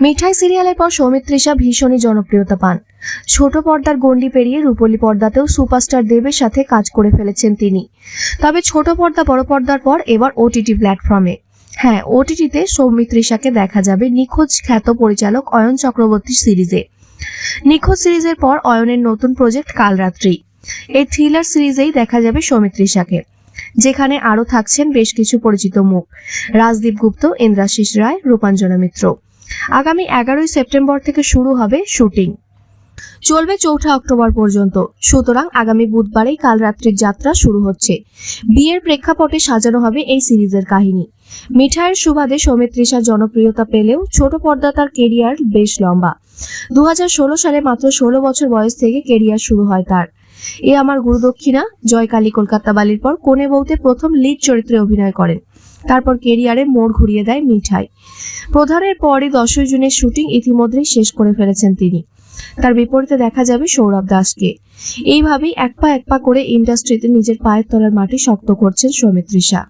মিঠাই সিরিয়ালের পর সৌমিত্রিষা ভীষণই জনপ্রিয়তা পান। ছোট পর্দার গণ্ডি পেরিয়ে রূপলী পর্দাতেও সুপারস্টার দেবের সাথে কাজ করে ফেলেছেন তিনি। তবে ছোট পর্দা, বড় পর্দার পর এবার ওটিটি প্ল্যাটফর্মে। হ্যাঁ ওটিটিতে সৌমিত্রিষাকে দেখা যাবে নিখোঁজ খ্যাত পরিচালক অয়ন চক্রবর্তী সিরিজে। নিখোঁজ সিরিজের পর অয়নের নতুন প্রজেক্ট কালরাত্রি। এই থ্রিলার সিরিজেই দেখা যাবে সৌমিত্রিষাকে যেখানে আরও থাকছেন বেশ কিছু পরিচিত মুখ। রাজদীপ গুপ্ত, ইন্দ্রাশিস রায়, রূপাঞ্জনা মিত্র। আগামী এগারোই সেপ্টেম্বর থেকে শুরু হবে শুটিং। চলবে চৌঠা অক্টোবর পর্যন্ত। সুতরাং আগামী বুধবারেই কাল রাত্রির যাত্রা শুরু হচ্ছে। বিয়ের প্রেক্ষাপটে সাজানো হবে এই সিরিজের কাহিনী। মিঠাইয়ের সুবাদে সৌমিত্রিষার জনপ্রিয়তা পেলেও ছোট পর্দা তার কেরিয়ার বেশ লম্বা। দু হাজার ষোলো সালে মাত্র ষোলো বছর বয়স থেকে কেরিয়ার শুরু হয় তার। এ আমার গুরুদক্ষিণা জয় কালী কলকাতা বালির পর কোনে বউতে প্রথম লিড চরিত্রে অভিনয় করেন। তারপর কেরিয়ারে মোড় ঘুরিয়ে দেয় মিঠাই। প্রধানের পরই দশই জুনের শুটিং ইতিমধ্যেই শেষ করে ফেলেছেন তিনি। তার বিপরীতে দেখা যাবে সৌরভ দাসকে। এইভাবেই এক পা এক পা করে ইন্ডাস্ট্রিতে নিজের পায়ের তলার মাটি শক্ত করছেন সৌমিত্রিষা